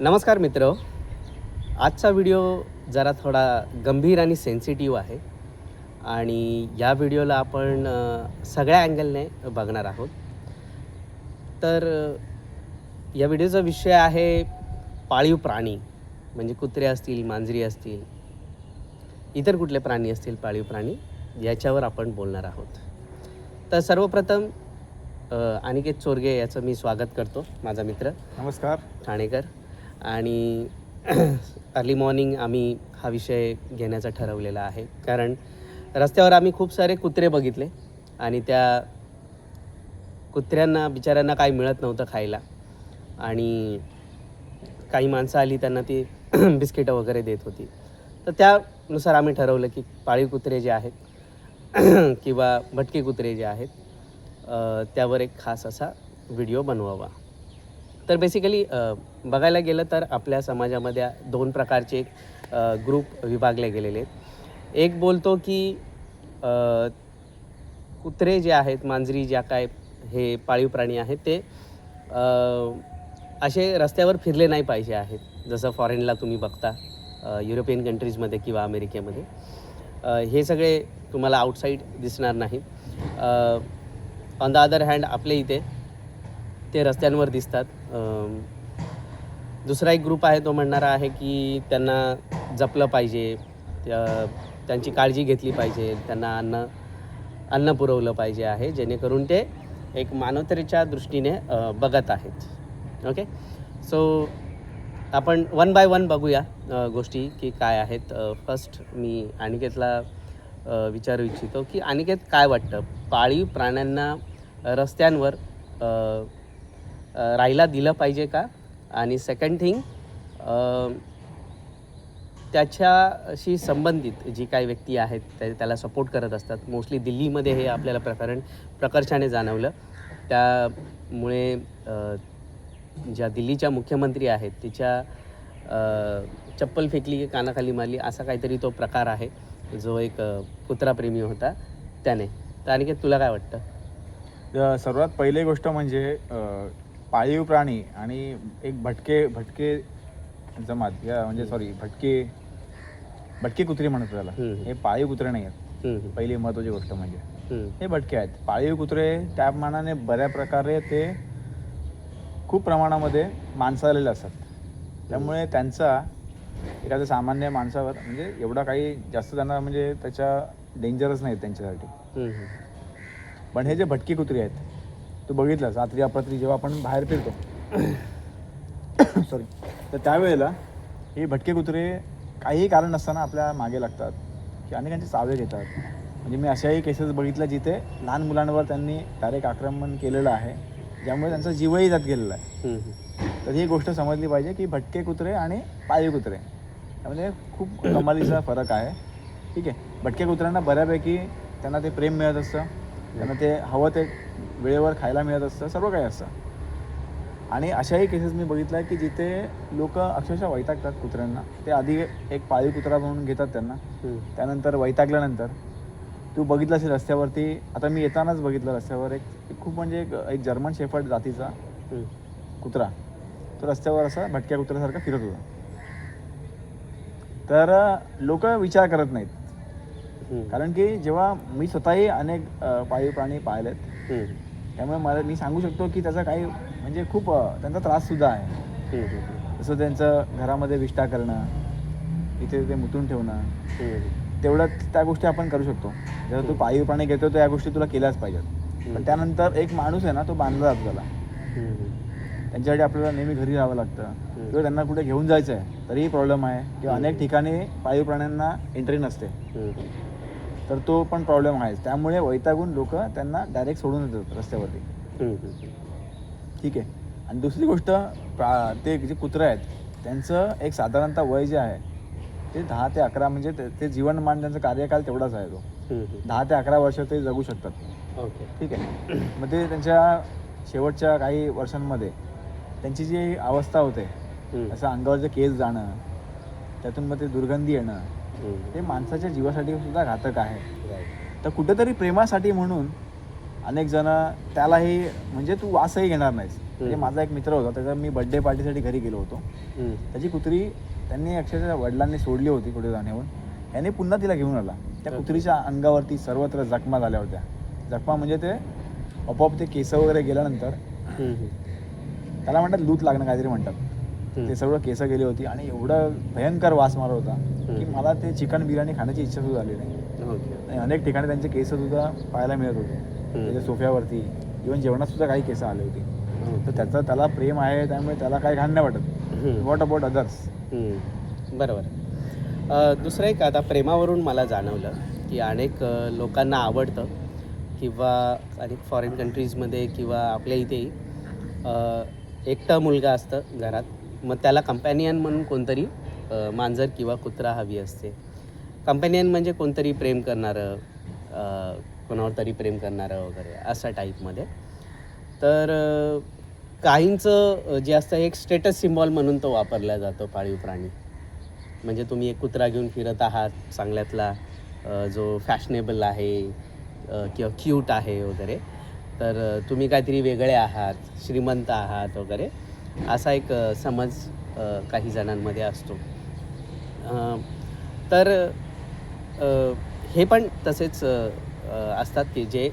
नमस्कार मित्र. आजचा व्हिडिओ जरा थोडा गंभीर आणि सेन्सिटिव्ह आहे. आणि या व्हिडिओला आपण सगळ्या अँगलने बघणार आहोत. तर या व्हिडिओचा विषय आहे पाळीव प्राणी म्हणजे कुत्रे असतील मांजरी असतील इतर कुठले प्राणी असतील पाळीव प्राणी याच्यावर आपण बोलणार आहोत. तर सर्वप्रथम अनिकेत चोरगे याचं मी स्वागत करतो माझा मित्र. नमस्कार. ठाणेकर. आणि अर्ली मॉर्निंग आम्ही हा विषय घेण्याचा ठरवलेला आहे. कारण रस्त्यावर आम्ही खूप सारे कुत्रे बघितले आणि त्या कुत्र्यांना बिचाऱ्यांना काही मिळत नव्हतं खायला. आणि काही माणसं आली त्यांना ती बिस्किटं वगैरे देत होती. तर त्यानुसार आम्ही ठरवलं की पाळीव कुत्रे जे आहेत किंवा भटके कुत्रे जे आहेत त्यावर एक खास असा व्हिडिओ बनवावा. तर बेसिकली बघायला गेलं तर आपल्या समाजामध्ये दोन प्रकारचे ग्रुप विभागले गेलेले आहेत. एक बोलतो की कुत्रे जे आहेत मांजरी ज्या काय हे पाळीव प्राणी आहेत ते असे रस्त्यावर फिरले नाही पाहिजे आहेत. जसं फॉरेनला तुम्ही बघता युरोपियन कंट्रीजमध्ये किंवा अमेरिकेमध्ये. हे सगळे तुम्हाला आउटसाईड दिसणार नाही. ऑन द अदर हँड आपल्या इथे ते रस्त्यांवर दिसतात. दुसरा एक ग्रुप आहे तो म्हणणारा आहे की त्यांना जपलं पाहिजे त्या- त्यांची काळजी घेतली पाहिजे त्यांना अन्न अन्न पुरवलं पाहिजे आहे जेणेकरून ते एक मानवतेच्या दृष्टीने बघत आहेत. ओके सो आपण वन बाय वन बघूया गोष्टी की काय आहेत. फर्स्ट मी अनिकेतला विचारू इच्छितो की अनिकेत काय वाटतं? पाळीव प्राण्यांना रस्त्यांवर राहायला दिलं पाहिजे का? आणि सेकंड थिंग त्याच्याशी संबंधित जी काही व्यक्ती आहेत त्या त्याला सपोर्ट करत असतात. मोस्टली दिल्लीमध्ये हे आपल्याला प्रकरण प्रकर्षाने जाणवलं. त्यामुळे ज्या दिल्लीच्या मुख्यमंत्री आहेत तिच्या चप्पल फेकली की कानाखाली मारली असा काहीतरी तो प्रकार आहे. जो एक कुत्राप्रेमी होता त्याने. तर आणखी तुला काय वाटतं? सर्वात पहिली गोष्ट म्हणजे पाळीव प्राणी आणि एक भटके भटके जमात या म्हणजे सॉरी भटके भटके कुत्रे म्हणतो त्याला. हे पाळीव कुत्रे नाही आहेत पहिली महत्त्वाची गोष्ट म्हणजे. हे भटके आहेत. पाळीव कुत्रे त्या मानाने बऱ्या प्रकारे ते खूप प्रमाणामध्ये माणसालेले असतात. त्यामुळे त्यांचा एखाद्या सामान्य माणसावर म्हणजे एवढा काही जास्त त्यांना म्हणजे त्याच्या डेंजरच नाही त्यांच्यासाठी. पण हे जे भटकी कुत्री आहेत तू बघितलंस रात्री अपरात्री जेव्हा आपण बाहेर फिरतो. सॉरी तर त्यावेळेला हे भटके कुत्रे काहीही कारण नसताना आपल्या मागे लागतात की अनेकांचे चावे घेतात. म्हणजे मी अशाही केसेस बघितल्या जिथे लहान मुलांवर त्यांनी डायरेक्ट आक्रमण केलेलं आहे ज्यामुळे त्यांचा जीवही जात गेलेला आहे. तर ही गोष्ट समजली पाहिजे की भटके कुत्रे आणि पाळीव कुत्रे. त्यामध्ये खूप कमालीचा फरक आहे. ठीक आहे. भटके कुत्र्यांना बऱ्यापैकी त्यांना ते प्रेम मिळत असतं. त्यांना ते हवं ते वेळेवर खायला मिळत असतं सर्व काही असतं आणि अशाही केसेस मी बघितल्या की जिथे लोक अक्षरशः वैतागतात कुत्र्यांना ते आधी एक पाळीव कुत्रा म्हणून घेतात त्यांना. त्यानंतर वैतागल्यानंतर तू बघितलं असेल रस्त्यावरती आता मी येतानाच बघितलं रस्त्यावर एक खूप म्हणजे एक एक जर्मन शेफर्ड जातीचा. कुत्रा तो रस्त्यावर असा भटक्या कुत्र्यासारखा फिरत होता तर लोक विचार करत नाहीत. कारण की जेव्हा मी स्वतःही अनेक पाळीव प्राणी पाहिलेत. त्यामुळे मला मी सांगू शकतो की त्याचा काही म्हणजे खूप त्यांचा त्राससुद्धा आहे. हम्म, हम्म, जसं त्यांचं घरामध्ये विष्ठा करणं इथे ते मुतून ठेवणं. हम्म. तेवढं त्या गोष्टी आपण करू शकतो. जेव्हा तू पाळीव प्राणी घेतो तर या गोष्टी तुला केल्याच पाहिजेत. पण त्यानंतर एक माणूस आहे ना तो बांधला जातो त्याला. त्यांच्यासाठी आपल्याला नेहमी घरी राहावं लागतं. किंवा त्यांना कुठे घेऊन जायचं आहे तरीही प्रॉब्लेम आहे. किंवा अनेक ठिकाणी पाळीव प्राण्यांना एंट्री नसते. तर तो पण प्रॉब्लेम आहे. त्यामुळे वैतागून लोक त्यांना डायरेक्ट सोडून देतात रस्त्यावरती. ठीक आहे. आणि दुसरी गोष्ट प्रा ते जे कुत्रं आहेत त्यांचं एक साधारणतः वय जे आहे ते दहा ते अकरा म्हणजे ते- जीवनमान त्यांचा कार्यकाल तेवढाच आहे तो. दहा ते अकरा वर्ष ते जगू शकतात. ओके. ठीक आहे. मग ते त्यांच्या शेवटच्या काही वर्षांमध्ये त्यांची जी अवस्था होते. असं अंगावरचे केस जाणं त्यातून मग ते दुर्गंधी येणं हे माणसाच्या जीवासाठी सुद्धा घातक आहे. तर कुठेतरी प्रेमासाठी म्हणून अनेक जण त्यालाही म्हणजे तू वासही घेणार नाहीस. म्हणजे माझा एक मित्र होता त्याचा मी बर्थडे पार्टीसाठी घरी गेलो होतो. त्याची कुत्री त्यांनी अक्षरशः वडिलांनी सोडली होती कुठे जाण्याहून. याने पुन्हा तिला घेऊन आला. त्या कुत्रीच्या अंगावरती सर्वत्र जखमा झाल्या होत्या. जखमा म्हणजे ते आपोआप ते केस वगैरे गेल्यानंतर. त्याला म्हणतात लूत लागणं काहीतरी म्हणतात. ते सर्व केस गेली होती आणि एवढं भयंकर वास मारत होता की. मला ते चिकन बिर्याणी खाण्याची इच्छा सुद्धा झाली नाही. अनेक ठिकाणी त्यांचे केस सुद्धा पाहायला मिळत होते. त्याच्या सोफ्यावरती इव्हन जेवणात सुद्धा काही केस आले होते. तर त्याचं त्याला प्रेम आहे त्यामुळे त्याला काही घाण नाही वाटत. वॉट अबाउट अदर्स बरोबर. दुसरं एक आता प्रेमावरून मला जाणवलं की अनेक लोकांना आवडतं किंवा अनेक फॉरेन कंट्रीजमध्ये किंवा आपल्या इथेही एकटा मुलगा असतं घरात. मग त्याला कंपॅनियन म्हणून कोणतरी मांजर किंवा कुत्रा हवी असते. कंपॅनियन म्हणजे कोणतरी प्रेम करणारं कोणावर तरी प्रेम करणारं वगैरे अशा टाईपमध्ये तर काहींचं जे असतं एक स्टेटस सिम्बॉल म्हणून तो वापरला जातो पाळीव प्राणी. म्हणजे तुम्ही एक कुत्रा घेऊन फिरत आहात चांगल्यातला जो फॅशनेबल आहे किंवा क्यूट आहे वगैरे. तर तुम्ही काहीतरी वेगळे आहात श्रीमंत आहात वगैरे. असा एक समज काही जणांमध्ये असतो. तर हे पण तसेच असतात की जे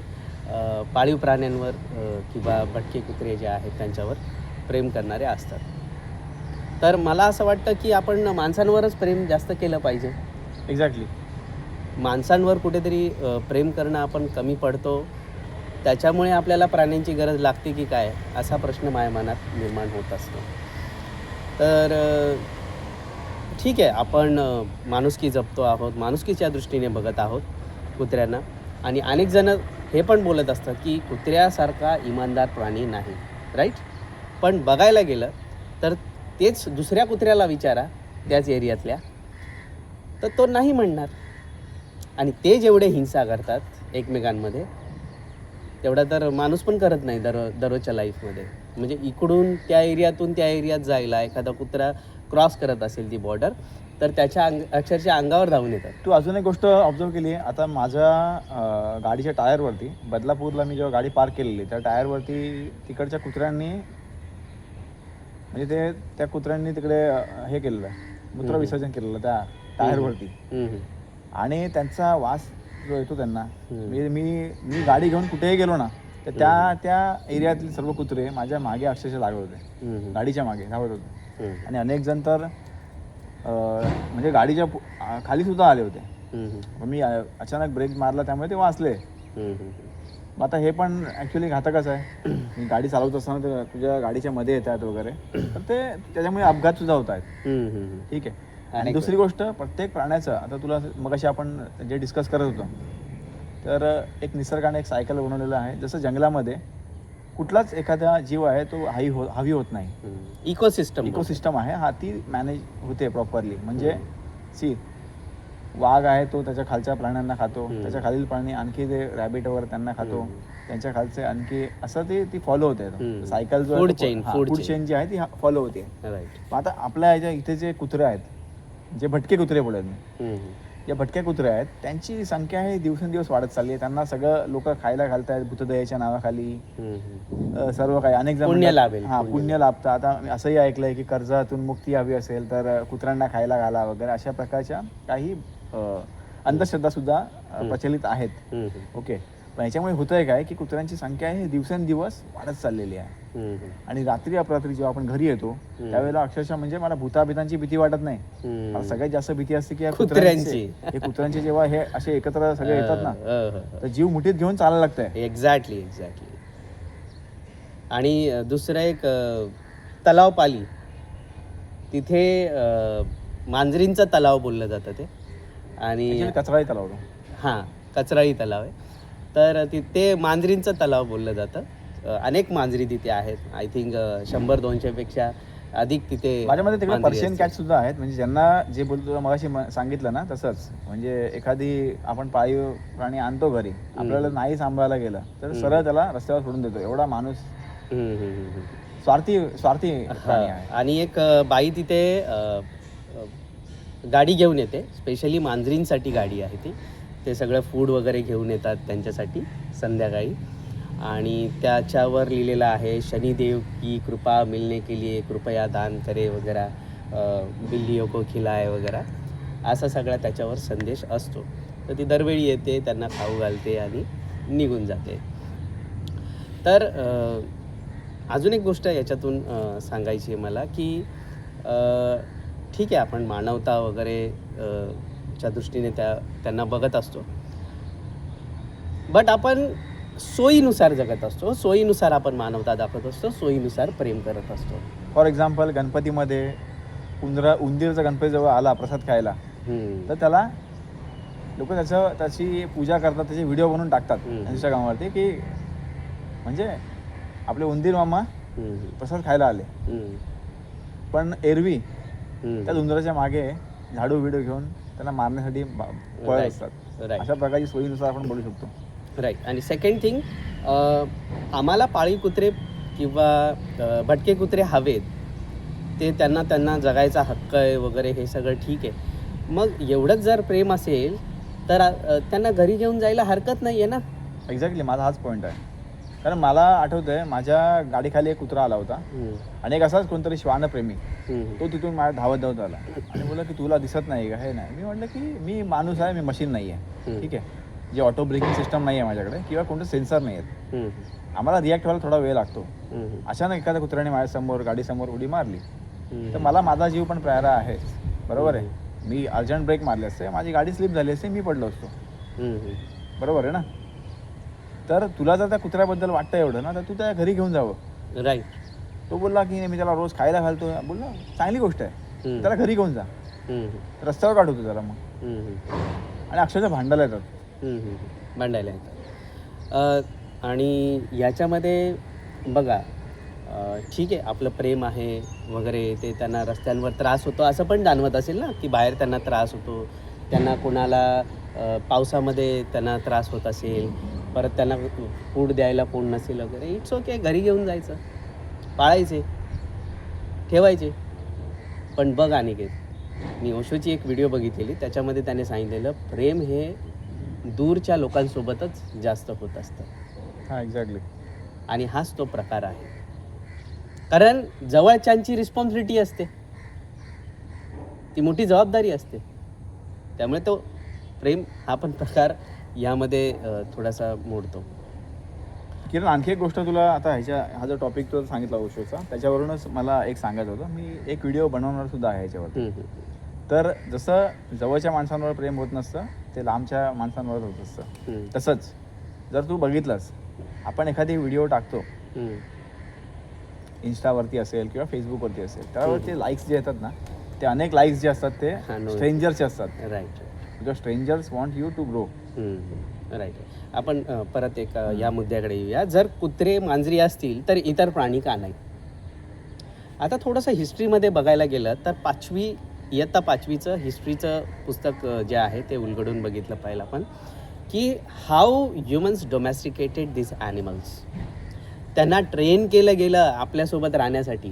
पाळीव प्राण्यांवर किंवा भटके कुत्रे जे आहेत त्यांच्यावर प्रेम करणारे असतात. तर मला असं वाटतं की आपण माणसांवरच प्रेम जास्त केलं पाहिजे. एक्झॅक्टली माणसांवर कुठेतरी प्रेम करणं आपण कमी पडतो. त्याच्यामुळे आपल्याला प्राण्यांची गरज लागते की काय? असा प्रश्न माझ्या मनात निर्माण होत असतो. तर ठीक आहे आपण माणुसकी जपतो आहोत माणुसकीच्या दृष्टीने बघत आहोत कुत्र्यांना. आणि अनेक जण हे पण बोलत असतात की कुत्र्यासारखा इमानदार प्राणी नाही राईट? पण बघायला गेलं तर तेच दुसऱ्या कुत्र्याला विचारा त्याच एरियातल्या. तर तो नाही म्हणणार. आणि ते जेवढे हिंसा करतात एकमेकांमध्ये तेवढा तर माणूस पण करत नाही दर दररोजच्या लाईफमध्ये म्हणजे इकडून त्या एरियातून त्या एरियात जायला एखादा कुत्रा क्रॉस करत असेल ती बॉर्डर तर त्याच्या अंग अक्षरशः अंगावर धावून येतात. तू अजून एक गोष्ट ऑब्झर्व केली आहे. आता माझ्या गाडीच्या टायरवरती बदलापूरला मी जेव्हा गाडी पार्क केलेली त्या टायरवरती तिकडच्या कुत्र्यांनी म्हणजे ते त्या कुत्र्यांनी तिकडे हे केलेलं आहे मूत्र. विसर्जन केलेलं त्या टायरवरती. आणि त्यांचा वास येतो त्यांना. म्हणजे मी मी गाडी घेऊन कुठेही गेलो ना तर त्या त्या एरियातले सर्व कुत्रे माझ्या मागे अक्षरशः लागत होते. गाडीच्या मागे धावत होते. आणि अनेक जण तर म्हणजे गाडीच्या खाली सुद्धा आले होते. मी अचानक ब्रेक मारला त्यामुळे ते वाचले. मग आता हे पण ॲक्च्युली घातकच आहे. मी गाडी चालवत असताना तुझ्या गाडीच्या मध्ये येतात वगैरे. तर ते त्याच्यामुळे अपघात सुद्धा होत आहेत. ठीक आहे. आणि दुसरी गोष्ट प्रत्येक प्राण्याचं आता तुला मगाशी आपण जे डिस्कस करत होतो तर एक निसर्गाने एक सायकल बनवलेलं आहे. जसं जंगलामध्ये कुठलाच एखादा जीव आहे तो हाई हो हवी होत नाही. इकोसिस्टम इकोसिस्टम आहे. हा ती मॅनेज होते प्रॉपरली म्हणजे सी वाघ आहे तो त्याच्या खालच्या प्राण्यांना खातो. त्याच्या खालील प्राणी आणखी ते रॅबिट वगैरे त्यांना खातो. त्यांच्या खालचे आणखी असं ते ती फॉलो होते. सायकल जो फूड. चेन जी आहे ती फॉलो होते. मग आता आपल्या ह्याच्या इथे जे कुत्रे आहेत जे भटके कुत्रे बोलत मी या भटक्या कुत्रे आहेत त्यांची संख्या हे दिवसेंदिवस वाढत चालली आहे. त्यांना सगळं लोक खायला घालतायत भूतदयाच्या नावाखाली. अ, सर्व काही. अनेक जण पुण्य म्हणतात- लाभेल, हा पुण्य. लाभतं. आता असंही ऐकलंय की कर्जातून मुक्ती हवी असेल तर कुत्र्यांना खायला घाला वगैरे. अशा प्रकारच्या काही अ, अंधश्रद्धा सुद्धा अ, प्रचलित आहेत. ओके. पण याच्यामुळे होतंय काय की कुत्र्यांची संख्या ही दिवसेंदिवस वाढत चाललेली आहे. आणि रात्री अपरात्री जेव्हा आपण घरी येतो. त्यावेळेला अक्षरशः म्हणजे मला भूताभितांची भीती वाटत नाही. मला सगळ्यात जास्त भीती असते की या कुत्र्यांची. हे कुत्र्यांचे जेव्हा हे असे एकत्र सगळे येतात ना तर जीव मुठीत घेऊन चालायला लागतंय. एक्झॅक्टली एक्झॅक्टली आणि दुसरं एक तलाव पाली. तिथे मांजरींचा तलाव बोललं जातं ते. आणि कचराही त्याला होतो हां कचराळी तलाव आहे. तर तिथे मांजरींचं तलाव बोललं जातं. अनेक मांजरी तिथे आहेत. आय थिंक शंभर दोनशेपेक्षा अधिक तिथे माझ्या मते तिकडे पर्शियन. कॅट सुद्धा आहेत. म्हणजे ज्यांना जे बोलतो मगाशी सांगितलं ना तसंच. म्हणजे एखादी आपण पाळीव प्राणी आणतो घरी आपल्याला नाही सांभाळायला गेलं तर. सरळ त्याला रस्त्यावर सोडून देतो. एवढा माणूस. स्वार्थी स्वार्थी आणि एक बाई तिथे गाडी घेऊन येते. स्पेशली मांजरींसाठी गाडी आहे ती. ते सगळं फूड वगैरे घेऊन येतात त्यांच्यासाठी संध्याकाळी. आणि त्याच्यावर लिहिलेलं आहे शनिदेव की कृपा मिलने के लिए कृपया दान करे वगैरे अं, बिल्लियों को खिलाय वगैरे असा सगळा त्याच्यावर संदेश असतो. तर ती दरवेळी येते त्यांना खाऊ घालते आणि निघून जाते. तर अजून एक गोष्ट याच्यातून सांगायची आहे मला की ठीक आहे आपण मानवता वगैरे च्या दृष्टीने त्या त्यांना बघत असतो बट आपण सोयीनुसार जगत असतो सोयीनुसार आपण मानवता दाखवत असतो सोयीनुसार प्रेम करत असतो फॉर एक्झाम्पल गणपतीमध्ये उंदरा उंदीरचा गणपती जेव्हा आला प्रसाद खायला. तर त्याला लोक त्याचं त्याची पूजा करतात त्याचे व्हिडिओ बनवून टाकतात. इंस्टाग्रामवरती की म्हणजे आपले उंदीर मामा. प्रसाद खायला आले. पण एरवी. त्या उंदराच्या मागे झाडू व्हिडिओ घेऊन त्यांना मारण्यासाठी पळत Right. असतात. Right. अशा प्रकारची सोयीनुसार आपण बोलू शकतो. राईट आणि सेकंड थिंग आम्हाला पाळीव कुत्रे किंवा अ, भटके कुत्रे हवेत ते त्यांना त्यांना जगायचा हक्क आहे वगैरे हे सगळं ठीक आहे. मग एवढंच जर प्रेम असेल तर अ, त्यांना घरी घेऊन जायला हरकत नाही आहे ना? एक्झॅक्टली माझा हाच पॉईंट आहे. कारण मला आठवतंय माझ्या गाडीखाली एक कुत्रा आला होता. आणि एक असाच कोणतरी श्वानप्रेमी. तो तिथून माझ्या धावत धावत आला. आणि बोला की तुला दिसत नाही का? हे नाही. मी म्हटलं की मी माणूस आहे मी मशीन नाही आहे. ठीक आहे. जे ऑटो ब्रेकिंग सिस्टम नाही आहे माझ्याकडे किंवा कोणतं सेन्सर नाही आहेत. आम्हाला रिॲक्ट व्हायला थोडा वेळ लागतो. अचानक एखाद्या कुत्र्याने माझ्यासमोर गाडीसमोर उडी मारली. तर मला माझा जीव पण प्यारा आहे. बरोबर आहे. मी अर्जंट ब्रेक मारले असते. माझी गाडी स्लिप झाली असते. मी पडलो असतो. बरोबर आहे ना? तर तुला जर त्या कुत्र्याबद्दल वाटतं एवढं ना तर तू त्या घरी घेऊन जावं. राईट तो बोलला की नाही मी त्याला रोज खायला घालतो. बोलला चांगली गोष्ट आहे. हम्म. त्याला घरी घेऊन जा. रस्त्यावर काढवतो त्याला मग. आणि अक्षरशः भांडायला येतात. भांडायला येतात. अ, आणि याच्यामध्ये बघा अ, ठीक आहे आपलं प्रेम आहे वगैरे ते त्यांना रस्त्यांवर त्रास होतो असं पण जाणवत असेल ना की बाहेर त्यांना त्रास होतो त्यांना कोणाला अ, पावसामध्ये त्यांना त्रास होत असेल परत त्यांना फूड द्यायला कोण नसेल वगैरे. इट्स ओके घरी घेऊन जायचं. पाळायचे. ठेवायचे. पण बघ अनिकेत मी ओशोची एक व्हिडिओ बघितलेली त्याच्यामध्ये त्याने सांगितलेलं प्रेम हे दूरच्या लोकांसोबतच जास्त होत असतं. हां एक्झॅक्टली आणि हाच तो प्रकार आहे. कारण जवळच्यांची रिस्पॉन्सिबिलिटी असते. ती मोठी जबाबदारी असते. त्यामुळे तो प्रेम हा पण प्रकार यामध्ये थोडासा मोडतो. किरण आणखी एक गोष्ट तुला आता ह्याच्या हा जो टॉपिक तुला सांगितला ओशोचा त्याच्यावरूनच मला एक सांगायचं होतं. मी एक व्हिडिओ बनवणार सुद्धा आहे ह्याच्यावर. तर जसं जवळच्या माणसांवर प्रेम होत नसतं ते लांबच्या माणसांवर होत असतं. तसंच जर तू बघितलंस आपण एखादी व्हिडिओ टाकतो. इन्स्टावरती असेल किंवा फेसबुकवरती असेल त्यावर ते लाईक्स जे येतात ना ते अनेक लाईक्स जे असतात ते. स्ट्रेंजर्सचे असतात. Right because strangers want you to grow right आपण अ, परत एक अ, या मुद्द्याकडे येऊया. जर कुत्रे मांजरी असतील तर इतर प्राणी का नाही आता थोडंसं हिस्ट्रीमध्ये बघायला गेलं तर पाचवी इयत्ता पाचवीचं हिस्ट्रीचं पुस्तक अ, जे आहे ते उलगडून बघितलं पाहिलं आपण की how humans domesticated this animals त्यांना ट्रेन केलं गेलं आपल्यासोबत राहण्यासाठी.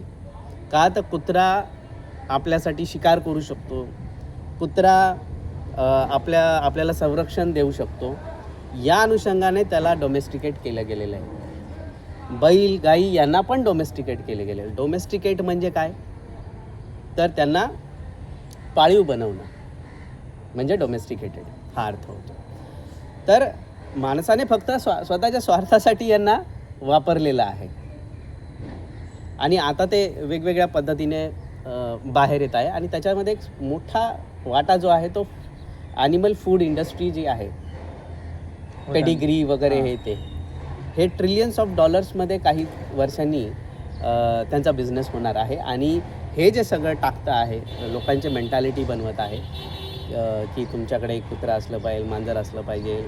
का तर कुत्रा आपल्यासाठी शिकार करू शकतो. कुत्रा आपल्या आपल्याला संरक्षण देऊ शकतो. या अनुषंगाने त्याला डोमेस्टिकेट केलं गेलेलं आहे. बैल गाई यांना पण डोमेस्टिकेट केले गेले डोमेस्टिकेट म्हणजे काय? तर त्यांना पाळीव बनवणं. म्हणजे डोमेस्टिकेटेड हा अर्थ होतो. तर माणसाने फक्त स्वा स्वतःच्या स्वार्थासाठी यांना वापरलेलं आहे. आणि आता ते वेगवेगळ्या पद्धतीने बाहेर येत आहे. आणि त्याच्यामध्ये एक मोठा वाटा जो आहे तो ॲनिमल फूड इंडस्ट्री जी आहे. पेडिग्री वगैरे हे. ते. हे ट्रिलियन्स ऑफ डॉलर्समध्ये काही वर्षांनी त्यांचा बिझनेस होणार आहे. आणि हे जे सगळं टाकतं आहे लोकांची मेंटॅलिटी बनवत आहे की तुमच्याकडे एक कुत्रा असलं पाहिजे मांजर असलं पाहिजे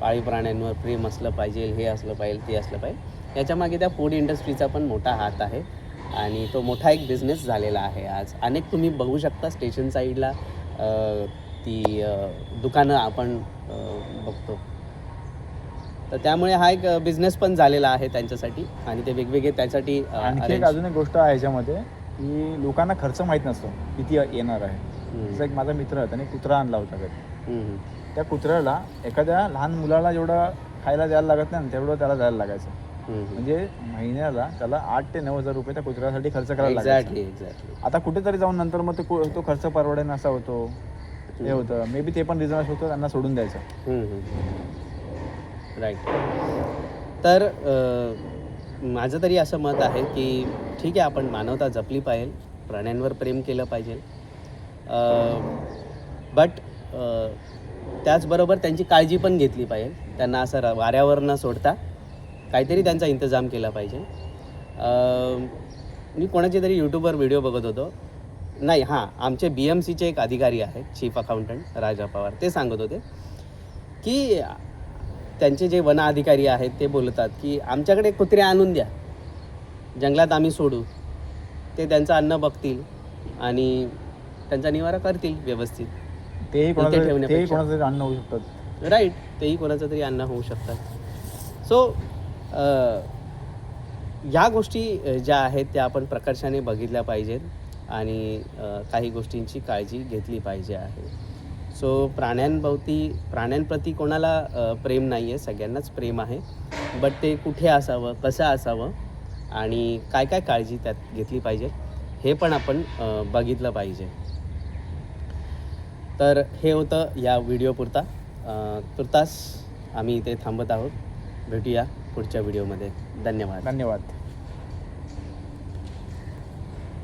पाळीव प्राण्यांवर प्रेम असलं पाहिजे हे असलं पाहिजे ते असलं पाहिजे याच्यामागे त्या फूड इंडस्ट्रीचा पण मोठा हात आहे. आणि तो मोठा एक बिझनेस झालेला आहे आज. अनेक तुम्ही बघू शकता स्टेशन साईडला ती दुकानं आपण बघतो. तर त्यामुळे हा एक बिझनेस पण झालेला आहे त्यांच्यासाठी आणि ते वेगवेगळे त्यासाठी आणखी एक अजून एक गोष्ट आहे ह्याच्यामध्ये की लोकांना खर्च माहीत नसतो किती येणार आहे. जसं एक माझा मित्र त्याने कुत्रा आणला होता घरी. त्या कुत्र्याला एखाद्या लहान मुलाला जेवढा खायला द्यायला लागत नाही ना, तेवढं त्याला द्यायला लागायचं. म्हणजे महिन्याला त्याला आठ ते नऊ हजार रुपये त्या कुत्र्यासाठी खर्च करायला एक्झॅक्टली आता कुठेतरी जाऊन नंतर मग तो खर्च परवडेन असा होतो. हे होतं. मे बी ते पण रिझन होतं त्यांना सोडून द्यायचं. राईट तर अ, माझं तरी असं मत आहे की ठीक आहे आपण मानवता जपली पाहिजे प्राण्यांवर प्रेम केलं पाहिजे. बट त्याचबरोबर त्यांची काळजी पण घेतली पाहिजे. त्यांना असं र- वाऱ्यावर न सोडता काहीतरी त्यांचा इंतजाम केला पाहिजे. अ, मी कोणाचे तरी यूट्यूबवर व्हिडिओ बघत होतो. नाही हां आमचे बी एम सीचे एक अधिकारी आहेत चीफ अकाउंटंट राजा पवार. ते सांगत होते की त्यांचे जे वन अधिकारी आहेत ते बोलतात की आमच्याकडे कुत्रे आणून द्या. जंगलात आम्ही सोडू. ते त्यांचं अन्न बघतील आणि त्यांचा निवारा करतील व्यवस्थित. तेही कोणाचं तेही ठेवण्यापेक्षा. कोणाचं तरी अन्न होऊ शकतात. राईट तेही कोणाचं तरी अन्न होऊ शकतात. सो ह्या गोष्टी अ, ज्या आहेत त्या आपण प्रकर्षाने बघितल्या पाहिजेत. आणि काही गोष्टींची काळजी घेतली पाहिजे आहे. सो प्राण्यांभोवती प्राण्यांप्रती कोणाला प्रेम नाही आहे सगळ्यांनाच प्रेम आहे. बट ते कुठे असावं कसं असावं आणि काय काय काळजी त्यात घेतली पाहिजे हे पण आपण बघितलं पाहिजे. तर हे होतं या व्हिडिओपुरता. तुर्तास आम्ही इथे थांबत आहोत. भेटूया पुढच्या व्हिडिओमध्ये. धन्यवाद. धन्यवाद.